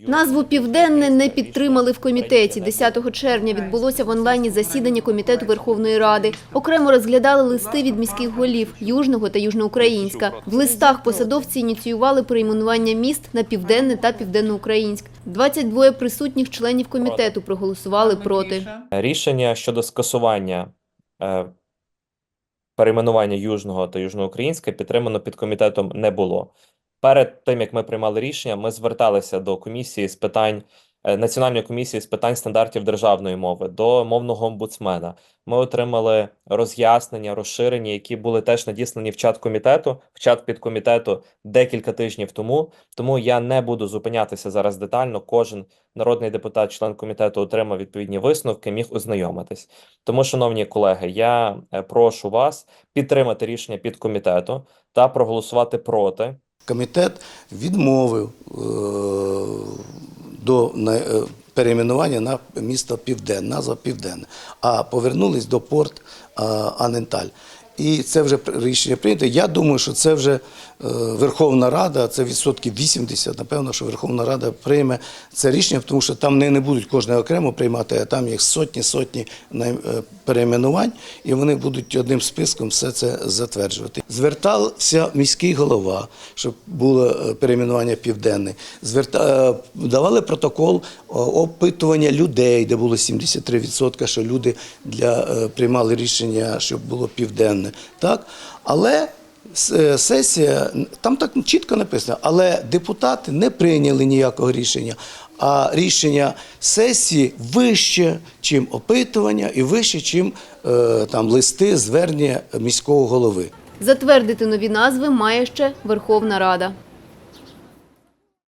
Назву Південне не підтримали в комітеті. 10 червня відбулося в онлайні засідання комітету Верховної Ради. Окремо розглядали листи від міських голів Южного та Южноукраїнська. В листах посадовці ініціювали перейменування міст на Південне та Південноукраїнськ. 22 присутніх членів комітету проголосували проти. Рішення щодо скасування е, перейменування Южного та Южноукраїнська підтримано підкомітетом не було. Перед тим, як ми приймали рішення, ми зверталися до комісії з питань е, Національної комісії з питань стандартів державної мови, до мовного омбудсмена. Ми отримали роз'яснення, розширення, які були теж надіслані в чат комітету, в чат підкомітету декілька тижнів тому. Тому я не буду зупинятися зараз детально. Кожен народний депутат, член комітету, отримав відповідні висновки, міг ознайомитись. Тому, шановні колеги, я е, прошу вас підтримати рішення підкомітету та проголосувати проти. Комітет відмовив е, до е, перейменування на місто Південне, назва Південне, а повернулись до порт е, Аненталь. І це вже рішення прийнято. Я думаю, що це вже е, Верховна Рада, це відсотків 80, напевно, що Верховна Рада прийме це рішення, тому що там не, не будуть кожне окремо приймати, а там їх сотні, сотні е, перейменувань, і вони будуть одним списком все це затверджувати. Звертався міський голова, щоб було е, перейменування південне. Зверта... Давали протокол опитування людей, де було 73%, що люди для, приймали рішення, щоб було південне. Так? Але е, сесія, там так чітко написано, але депутати не прийняли ніякого рішення. А рішення сесії вище, чим опитування, і вище, чим е, там листи, звернення міського голови. Затвердити нові назви має ще Верховна Рада.